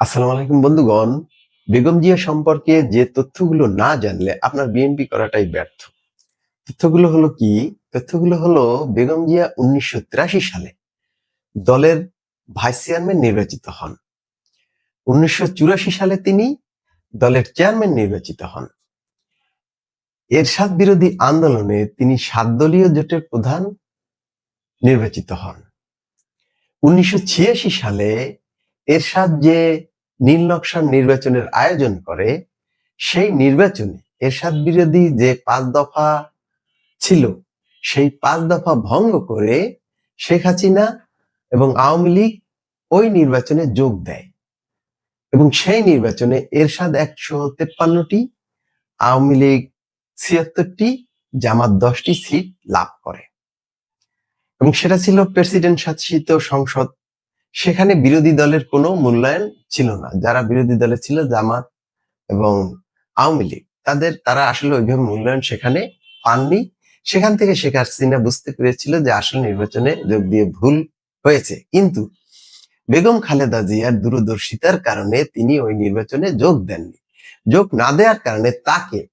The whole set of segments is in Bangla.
আসসালামু আলাইকুম বন্ধুগণ। বেগম জিয়া সম্পর্কে যে তথ্যগুলো না জানলে আপনার বিএনপি করাটাই ব্যর্থ। তথ্যগুলো হলো কি? তথ্যগুলো হলো বেগম জিয়া উনিশশো তিরাশি সালে দলের ভাইস চেয়ারম্যান নির্বাচিত হন। উনিশশো চুরাশি সালে তিনি দলের চেয়ারম্যান নির্বাচিত হন। এরশাদ বিরোধী আন্দোলনে তিনি সাত দলীয় জোটের প্রধান নির্বাচিত হন। উনিশশো ছিয়াশি সালে এরশাদ যে নীল নকশার নির্বাচনের আয়োজন করে, সেই নির্বাচনে এরশাদ বিরোধী যে পাঁচ দফা ছিল, সেই পাঁচ দফা ভঙ্গ করে শেখ হাসিনা এবং আওয়ামী লীগ ওই নির্বাচনে যোগ দেয়। এবং সেই নির্বাচনে এরশাদ একশো তেপ্পান্নটি, আওয়ামী লীগ ছিয়াত্তরটি, জামাত দশটি সিট লাভ করে। এবং সেটা ছিল প্রেসিডেন্ট শাসিত সংসদ সেখানে বিরোধী দলের কোনো মূল্যায়ন ছিল না। যারা বিরোধী দলে ছিল, জামাত এবং আওয়ামী লীগ, তাদের, তারা আসলে ওইভাবে মূল্যায়ন সেখানে পাননি। সেখান থেকে শেখ হাসিনা বুঝতে পেরেছিল যে আসলে নির্বাচনে যোগ দিয়ে ভুল হয়েছে। কিন্তু বেগম খালেদা জিয়ার দূরদর্শিতার কারণে তিনি ওই নির্বাচনে যোগ দেননি। যোগ না দেওয়ার কারণে তাকে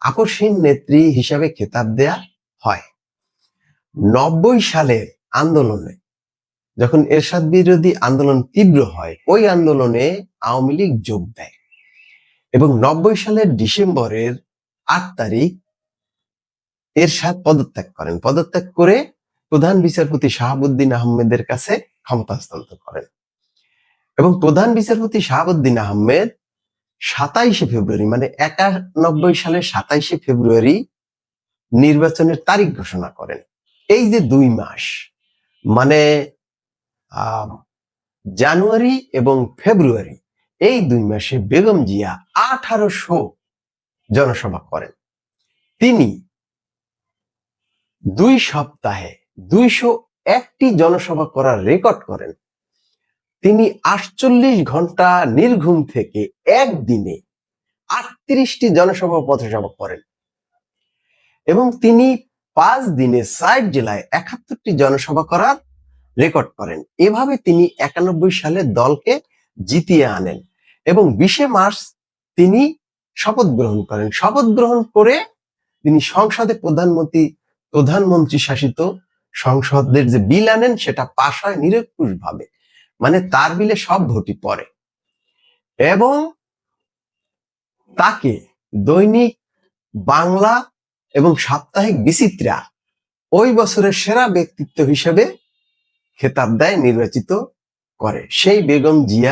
আকস্মিক নেত্রী হিসাবে খেতাব দেয়া হয়। নব্বই সালের আন্দোলনে যখন এরশাদ বিরোধী আন্দোলন তীব্র হয়, ওই আন্দোলনে আওয়ামী লীগ যোগ দেয়। এবং নব্বই সালের ডিসেম্বরের আট তারিখ এরশাদ পদত্যাগ করেন। পদত্যাগ করে প্রধান বিচারপতি শাহাবুদ্দিন আহমেদের কাছে ক্ষমতা হস্তান্তর করেন। এবং প্রধান বিচারপতি শাহাবুদ্দিন আহমেদ সাতাইশে ফেব্রুয়ারি মানে একানব্বই সালের সাতাইশে ফেব্রুয়ারি নির্বাচনের তারিখ ঘোষণা করেন। এই যে দুই মাস মানে জানুয়ারি এবং ফেব্রুয়ারি এই দুই মাসে বেগম জিয়া আঠারোশো জনসভা করেন। তিনি দুই সপ্তাহে দুইশো একটি জনসভা করার রেকর্ড করেন। তিনি আটচল্লিশ ঘণ্টা নির্ঘুম থেকে একদিনে আটত্রিশটি জনসভা পথসভা করেন এবং তিনি পাঁচ দিনে ষাট জেলায় একাত্তরটি জনসভা করার রেকর্ড করেন। এভাবে তিনি একানব্বই সালে দলকে জিতিয়ে আনেন এবং বিশে মার্চ তিনি শপথ গ্রহণ করেন। শপথ গ্রহণ করে তিনি সংসদে প্রধানমন্ত্রী প্রধানমন্ত্রী শাসিত সংসদের যে বিল আনেন, সেটা পাশ হয় নিরঙ্কুশ ভাবে মানে তার বিলে সব ভোটই পড়ে। এবং তাকে দৈনিক বাংলা এবং সাপ্তাহিক বিচিত্রা ওই বছরের সেরা ব্যক্তিত্ব হিসেবে খেতাব দেয় নির্বাচিত করে। সেই বেগম জিয়া